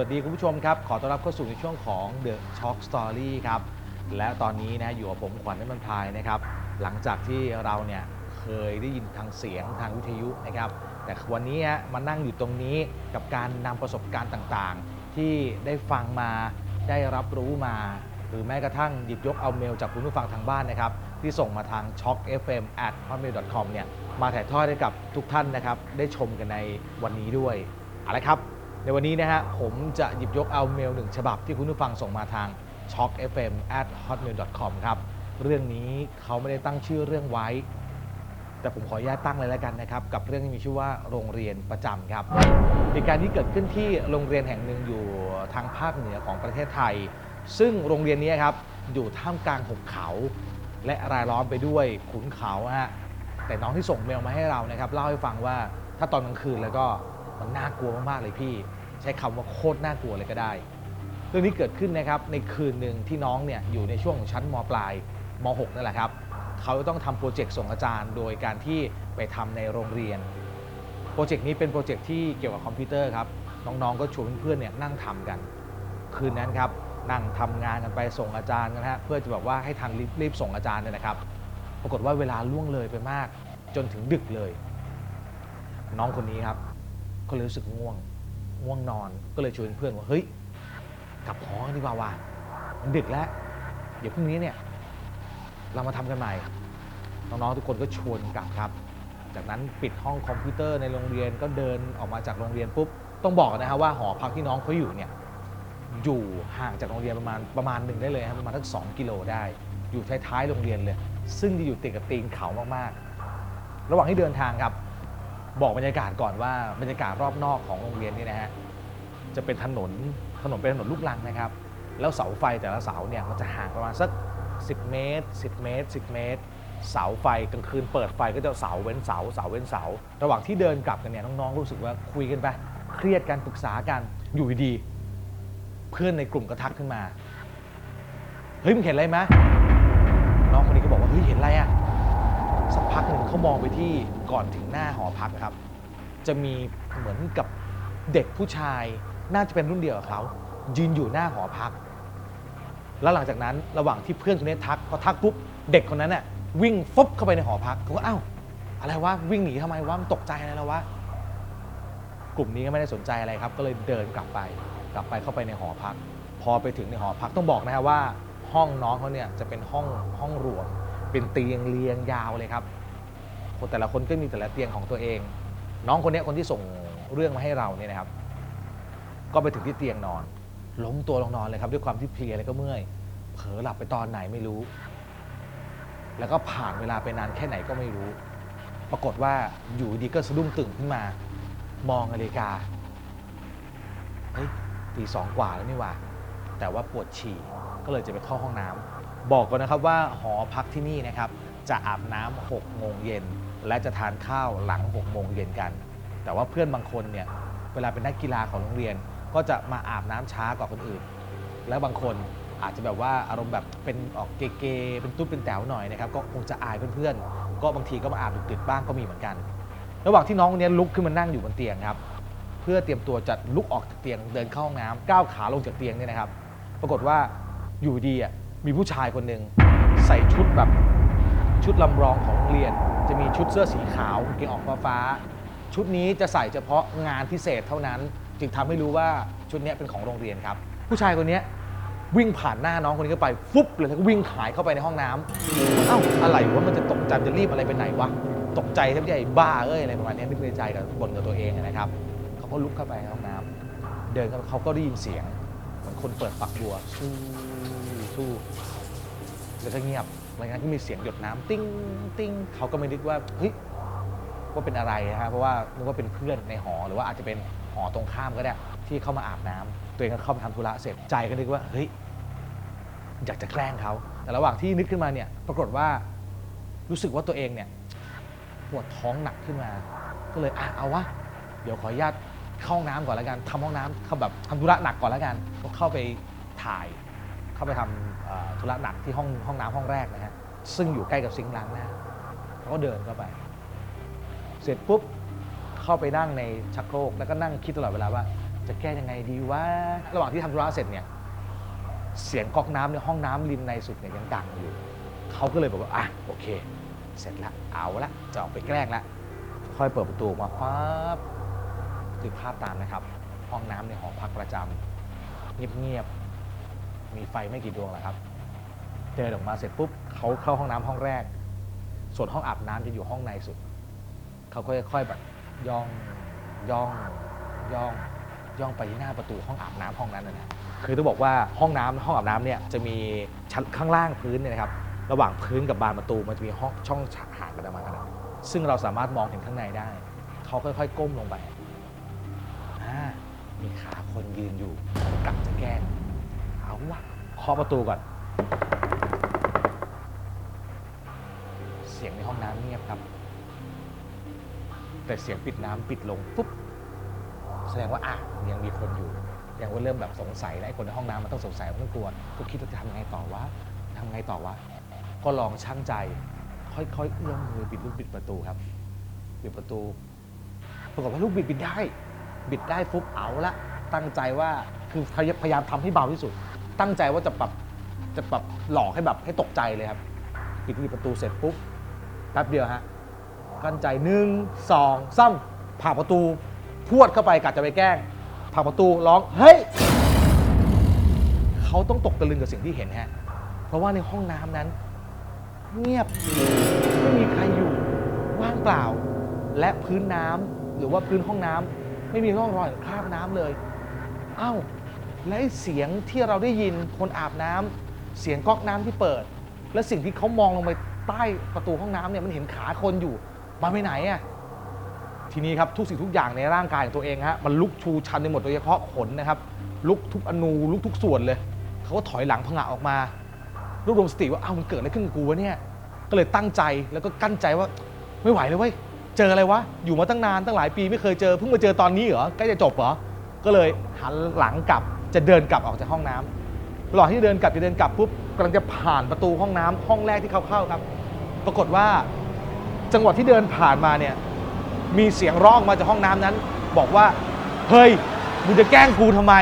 วัสดีคุณผู้ชมครับ ขอต้อนรับเข้าสู่ในช่วงของ The Talk Story ครับ และตอนนี้นะอยู่กับผมขวัญน้ำมันพายนะครับ หลังจากที่เราเนี่ยเคยได้ยินทางเสียงทางวิทยุนะครับ แต่วันนี้มานั่งอยู่ตรงนี้กับการนำประสบการณ์ต่างๆ ที่ได้ฟังมาได้รับรู้มา หรือแม้กระทั่งหยิบยกเอาเมลจากคุณผู้ฟังทางบ้านนะครับ ที่ส่งมาทาง shock fm at hotmail com เนี่ยมาถ่ายทอดให้กับทุกท่านนะครับ ได้ชมกันในวันนี้ด้วยเอาละครับ ในวันนี้นะฮะผมจะหยิบยกเอาเมลหนึ่งฉบับที่คุณผู้ฟังส่งมาทาง shock fm at hotmail com ครับ เรื่องนี้เขาไม่ได้ตั้งชื่อเรื่องไว้ แต่ผมขออนุญาตตั้งเลยแล้วกันนะครับ กับเรื่องที่มีชื่อว่าโรงเรียนประจำครับเหตุการณ์ที่เกิดขึ้นที่โรงเรียนแห่งหนึ่งอยู่ทางภาคเหนือของประเทศไทย ซึ่งโรงเรียนนี้ครับอยู่ท่ามกลางหุบเขา และรายล้อมไปด้วยขุนเขาฮะแต่น้องที่ส่งเมลมาให้เรานะครับเล่าให้ฟังว่าถ้าตอนกลางคืนแล้วก็ มันน่ากลัวมากๆเลยพี่ ใช้คำว่าโคตรน่ากลัวเลยก็ได้ เรื่องนี้เกิดขึ้นนะครับในคืนหนึ่งที่น้องเนี่ยอยู่ในช่วงของชั้นมปลายม .6 นั่นแหละครับ เขาจะต้องทำโปรเจกต์ส่งอาจารย์ โดยการที่ไปทำในโรงเรียน โปรเจกต์นี้เป็นโปรเจกต์ที่เกี่ยวกับคอมพิวเตอร์ครับ น้องๆก็ชวนเพื่อนๆเนี่ยนั่งทำกัน คืนนั้นครับนั่งทำงานกันไปส่งอาจารย์กันฮะเพื่อจะแบบว่าให้ทันรีบรีบส่งอาจารย์เนี่ยนะครับ ปรากฏว่าเวลาล่วงเลยไปมาก จนถึงดึกเลย น้องคนนี้ครับ ก็เลยรู้สึกง่วงง่วงนอนก็เลยชวนเพื่อนว่าเฮ้ยกลับหอกันดีกว่าว่ะมันดึกแล้ว เดี๋ยวพรุ่งนี้เนี่ย เรามาทำกันใหม่น้องๆทุกคนก็ชวนกลับครับ จากนั้นปิดห้องคอมพิวเตอร์ในโรงเรียนก็เดินออกมาจากโรงเรียนปุ๊บต้องบอกนะครับว่าหอพักที่น้องเขาอยู่เนี่ยอยู่ห่างจากโรงเรียนประมาณประมาณหนึ่งได้เลยครับประมาณสักสองกิโลได้ อยู่ท้ายๆโรงเรียนเลย ซึ่งจะอยู่ติดกับตีนเขามากๆ ระหว่างที่เดินทางครับ บอกบรรยากาศก่อนว่าบรรยากาศรอบนอกของโรงเรียนนี่นะฮะจะเป็นถนนถนนเป็นถนนลูกรังนะครับ แล้วเสาไฟแต่ละเสาเนี่ยมันจะห่างประมาณสัก 10 เมตร 10 เมตร 10 เมตร เสาไฟกลางคืนเปิดไฟก็จะเสาเว้นเสาเสาเว้นเสา ระหว่างที่เดินกลับกันเนี่ยน้องๆรู้สึกว่าคุยกันไปเครียดกันปรึกษากันอยู่ดีเพื่อนในกลุ่มก็ทักขึ้นมา เฮ้ยมึงเห็นอะไรไหมน้องคนนี้ก็บอกว่าเฮ้ยเห็นอะไรอะ สักพักหนึ่งเขามองไปที่ก่อนถึงหน้าหอพักครับ จะมีเหมือนกับเด็กผู้ชายน่าจะเป็นรุ่นเดียวกับเขายืนอยู่หน้าหอพัก แล้วหลังจากนั้นระหว่างที่เพื่อนคนนี้ทักพอทักปุ๊บเด็กคนนั้นน่ะวิ่งฟบเข้าไปในหอพักเขาก็อ้าวอะไรวะวิ่งหนีทำไมวะมันตกใจอะไรแล้ววะกลุ่มนี้ก็ไม่ได้สนใจอะไรครับ ก็เลยเดินกลับไปกลับไปเข้าไปในหอพัก พอไปถึงในหอพักต้องบอกนะฮะว่า ห้องน้องเขาเนี่ยจะเป็นห้องห้องรวม เป็นเตียงเรียงยาวเลยครับคนแต่ละคนก็มีแต่ละเตียงของตัวเอง น้องคนนี้คนที่ส่งเรื่องมาให้เราเนี่ยนะครับ ก็ไปถึงที่เตียงนอน ล้มตัวลงนอนเลยครับ ด้วยความที่เพลียแล้วก็เมื่อย เผลอหลับไปตอนไหนไม่รู้ แล้วก็ผ่านเวลาไปนานแค่ไหนก็ไม่รู้ ปรากฏว่าอยู่ดีก็สะดุ้งตื่นขึ้นมา มองนาฬิกาเฮ้ยตีสองกว่าแล้วนี่ว่า แต่ว่าปวดฉี่ก็เลยจะไปเข้าห้องน้ำ บอกก่อนนะครับว่าหอพักที่นี่นะครับ จะอาบน้ำ6โมงเย็น และจะทานข้าวหลัง6โมงเย็นกัน แต่ว่าเพื่อนบางคนเนี่ยเวลาเป็นนักกีฬาของโรงเรียน ก็จะมาอาบน้ำช้ากว่าคนอื่น แล้วบางคนอาจจะแบบว่าอารมณ์แบบเป็นออกเกๆเป็นตุ๊ดเป็นแต๋วหน่อยนะครับก็คงจะอายเพื่อนๆ ก็บางทีก็มาอาบดึกๆบ้างก็มีเหมือนกัน ระหว่างที่น้องคนนี้ลุกขึ้นมานั่งอยู่บนเตียงครับ เพื่อเตรียมตัวจะลุกออกจากเตียงเดินเข้าห้องน้ำก้าวขาลงจากเตียงเนี่ยนะครับ ปรากฏว่าอยู่ดีอะ มีผู้ชายคนหนึ่งใส่ชุดแบบชุดลำรองของโรงเรียน จะมีชุดเสื้อสีขาวกางเกงออกฟ้า ชุดนี้จะใส่เฉพาะงานพิเศษเท่านั้น จึงทำให้รู้ว่าชุดเนี้ยเป็นของโรงเรียนครับ ผู้ชายคนเนี้ยวิ่งผ่านหน้าน้องคนนี้เข้าไปฟุบเลยแล้วก็วิ่งหายเข้าไปในห้องน้ำเอ้าอะไรวะมันจะตกใจมันจะรีบอะไรไปไหนวะตกใจแทบจะไอ้บ้าเอ้ยอะไรประมาณเนี้ยนึกในใจกับบ่นกับตัวเองนะครับเขาก็ลุกเข้าไปในห้องน้ำเดินเข้าไปเขาก็ได้ยินเสียงเหมือนคนเปิดฝักบัวสู้ สู้ แล้วก็เงียบหลังจากนั้นก็มีเสียงหยดน้ำติ้งติ้งเขาก็ไม่นึกว่าเฮ้ยว่าเป็นอะไรนะฮะเพราะว่านึกว่าเป็นเพื่อนในหอหรือว่าอาจจะเป็นหอตรงข้ามก็ได้ ที่เข้ามาอาบน้ำตัวเองก็เข้ามาทำธุระเสร็จใจก็นึกว่าเฮ้ยอยากจะแกล้งเขา แต่ระหว่างที่นึกขึ้นมาเนี่ย ปรากฏว่ารู้สึกว่าตัวเองเนี่ยปวดท้องหนักขึ้นมา ก็เลยอะเอาวะ เดี๋ยวขออนุญาตเข้าห้องน้ำก่อนแล้วกันทำห้องน้ำเขาแบบทำธุระหนักก่อนแล้วกันก็เข้าไปถ่าย เข้าไปทำธุระหนักที่ห้องห้องน้ำห้องแรกนะฮะซึ่งอยู่ใกล้กับซิงค์ล้างหน้าเขาก็เดินเข้าไป เสร็จปุ๊บเข้าไปนั่งในชักโครกแล้วก็นั่งคิดตลอดเวลาว่า จะแก้ยังไงดีว่าระหว่างที่ทำธุระเสร็จเนี่ยเสียงก๊อกน้ำในห้องน้ำริมในสุดเนี่ยยังดังอยู่เขาก็เลยบอกว่าอะโอเค เสร็จละเอาละจะออกไปแกล้งละค่อยเปิดประตูมาปั๊บดูภาพตามนะครับ ห้องน้ำในหอพักประจำเงียบๆ มีไฟไม่กี่ดวงแหละครับ เดินออกมาเสร็จปุ๊บเขาเข้าห้องน้ำห้องแรก ส่วนห้องอาบน้ำจะอยู่ห้องในสุด เขาก็ค่อยๆแบบย่องย่องย่องย่องไปที่หน้าประตูห้องอาบน้ำห้องนั้นนะคือต้องบอกว่าห้องน้ำห้องอาบน้ำเนี่ยจะมีชั้นข้างล่างพื้นเนี่ยนะครับระหว่างพื้นกับบานประตูมันจะมีห้องช่องห่างกันประมาณนั้นซึ่งเราสามารถมองเห็นข้างในได้ เขาค่อยๆ ก้มลงไปอ่ามีขาคนยืนอยู่กลับจะแกล้ง วะเคาะประตูก่อน เสียงในห้องน้ำเงียบครับ แต่เสียงปิดน้ำปิดลงปุ๊บแสดงว่าอะยังมีคนอยู่ยังว่าเริ่มแบบสงสัยแล้วไอ้คนในห้องน้ำมันต้องสงสัยมันต้องกลัวก็คิดว่าจะทำไงต่อวะทำไงต่อวะก็ลองช่างใจ ค่อยๆเอื้อมมือปิดลูกบิดประตูครับปิดประตูปรากฏว่าลูกบิดบิดได้ บิดได้ปุ๊บเอาละตั้งใจว่าคือพยายามทำให้เบาที่สุด ตั้งใจว่าจะปรับจะปรับหลอกให้แบบให้ตกใจเลยครับปิดลูกบิดประตูเสร็จปุ๊บแป๊บเดียวฮะกั้นใจหนึ่งสองซ้ำผ่าประตูพวดเข้าไปกัดจะไปแกล้งผ่าประตูร้องเฮ้ยเขาต้องตกตะลึงกับสิ่งที่เห็นฮะเพราะว่าในห้องน้ำนั้น เงียบไม่มีใครอยู่ว่างเปล่า และพื้นน้ำหรือว่าพื้นห้องน้ำไม่มีร่องรอยขอคราบน้ำเลยอ้าว และเสียงที่เราได้ยินคนอาบน้ำเสียงก๊อกน้ำที่เปิด และสิ่งที่เขามองลงไปใต้ประตูห้องน้ำเนี่ยมันเห็นขาคนอยู่มาไปไหนอะทีนี้ครับทุกสิ่งทุกอย่างในร่างกายของตัวเองฮะมันลุกชูชันไปหมดโดยเฉพาะขนนะครับ ลุกทุกอนูลุกทุกส่วนเลยเขาก็ถอยหลังผงะออกมารวบรวมสติว่าอ้าวมันเกิดอะไรขึ้นกับกูวะเนี่ยก็เลยตั้งใจแล้วก็กั้นใจว่าไม่ไหวเลยเว้ยเจออะไรวะอยู่มาตั้งนานตั้งหลายปีไม่เคยเจอเพิ่งมาเจอตอนนี้เหรอใกล้จะจบเหรอก็เลยหันหลังกลับ จะเดินกลับออกจากห้องน้ำระหว่างที่เดินกลับจะเดินกลับปุ๊บกำลังจะผ่านประตูห้องน้ำห้องแรกที่เขาเข้าครับ ปรากฏว่าจังหวะที่เดินผ่านมาเนี่ยมีเสียงร้องมาจากห้องน้ำนั้น บอกว่าเฮ้ยมึงจะแกล้งกูทำไม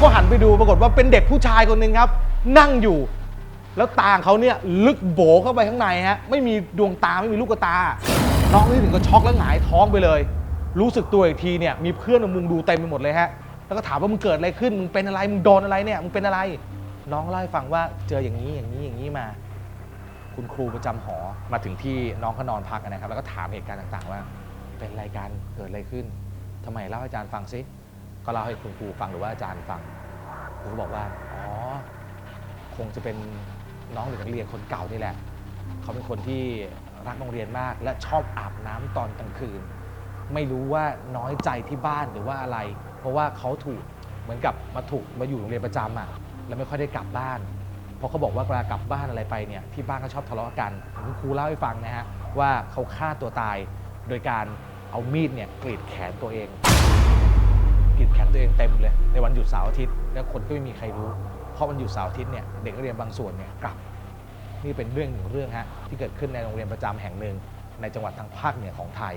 ก็หันไปดูปรากฏว่าเป็นเด็กผู้ชายคนหนึ่งครับ นั่งอยู่ แล้วตาเขาเนี่ยลึกโบเข้าไปข้างในฮะไม่มีดวงตาไม่มีลูกตา น้องนี่ถึงก็ช็อกแล้วหงายท้องไปเลย รู้สึกตัวอีกทีเนี่ยมีเพื่อนมุงดูเต็มไปหมดเลยฮะ แล้วก็ถามว่ามึงเกิดอะไรขึ้น มึงเป็นอะไร มึงโดนอะไรเนี่ย มึงเป็นอะไร น้องเล่าให้ฟังว่าเจออย่างนี้อย่างนี้อย่างนี้มา คุณครูประจำหอมาถึงที่น้องเขานอนพักนะครับ แล้วก็ถามเหตุการณ์ต่างๆ ว่า เป็นอะไรกันเกิดอะไรขึ้นทำไมเล่าให้อาจารย์ฟังซิ ก็เล่าให้คุณครูฟังหรือว่าอาจารย์ฟังครูก็บอกว่า อ๋อ คงจะเป็นน้องเด็กนักเรียนคนเก่านี่แหละ เขาเป็นคนที่รักโรงเรียนมาก และชอบอาบน้ำตอนกลางคืน ไม่รู้ว่าน้อยใจที่บ้านหรือว่าอะไร เพราะว่าเขาถูกเหมือนกับมาถูกมาอยู่โรงเรียนประจำอะแล้วไม่ค่อยได้กลับบ้าน เพราะเขาบอกว่าเวลากลับบ้านอะไรไปเนี่ยที่บ้านก็ชอบทะเลาะกันคุณครูเล่าให้ฟังนะฮะว่าเขาฆ่าตัวตายโดยการเอามีดเนี่ยกรีดแขนตัวเองกรีดแขนตัวเองเต็มเลยในวันหยุดเสาร์อาทิตย์แล้วคนก็ไม่มีใครรู้เพราะวันหยุดเสาร์อาทิตย์เนี่ยเด็กนักเรียนบางส่วนเนี่ยกลับนี่เป็นเรื่องหนึ่งเรื่องฮะที่เกิดขึ้นในโรงเรียนประจำแห่งหนึ่งในจังหวัดทางภาคเหนือของไทย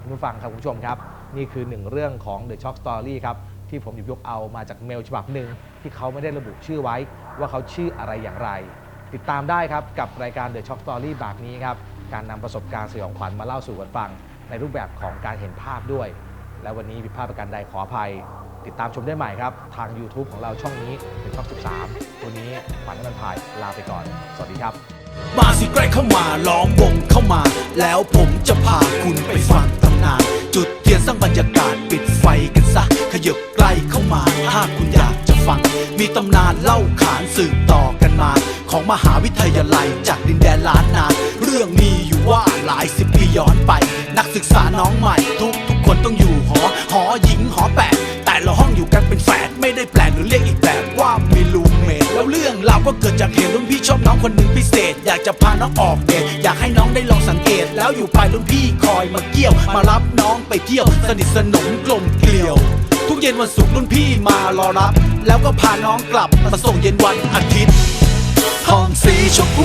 คุณผู้ฟังครับคุณผู้ชมครับ นี่คือหนึ่งเรื่องของ The Shock Story ครับที่ผมหยิบยกเอามาจากเมลฉบับหนึ่งที่เขาไม่ได้ระบุชื่อไว้ ว่าเขาชื่ออะไรอย่างไร ติดตามได้ครับกับรายการ The Shock Story แบบนี้ครับการนำประสบการณ์สยองขวัญมาเล่าสู่กันฟัง ในรูปแบบของการเห็นภาพด้วย และวันนี้ผิดพลาดประการใดขออภัย ติดตามชมได้ใหม่ครับ ทาง YouTube ของเราช่องนี้เป็นช่อง 13 วันนี้ขวัญนันพายลาไปก่อน สวัสดีครับ มาสิใกล้เข้ามาล้อมวงเข้ามา แล้วผมจะพาคุณไปฟังต นานจุดเทียนสร้างบรรยากาศปิดไฟกันซะ ขยับใกล้เข้ามา ถ้าคุณอยากจะฟัง มีตำนานเล่าขานสืบต่อกันมา ของมหาวิทยาลัยจากดินแดนล้านนา เรื่องมีอยู่ว่าหลายสิบปีย้อนไป นักศึกษาน้องใหม่ ทุกทุกคนต้องอยู่หอ หอหญิงหอแปดแต่ละห้องอยู่กันเป็นแฝดไม่ได้แปลกหรือเรียกอีก รื่องราวก็เกิดจากเหตุรุ่นพี่ชอบน้องคนหนึ่งพิเศษ อยากจะพาน้องออกเดทอยากให้น้องได้ลองสังเกต แล้วอยู่ไปรุ่นพี่คอยมาเกี่ยว มารับน้องไปเที่ยว สนิทสนมกลมเกลียว ทุกเย็นวันศุกร์รุ่นพี่มารอรับ แล้วก็พาน้องกลับมาส่งเย็นวันอาทิตย์ห้องสีชมพู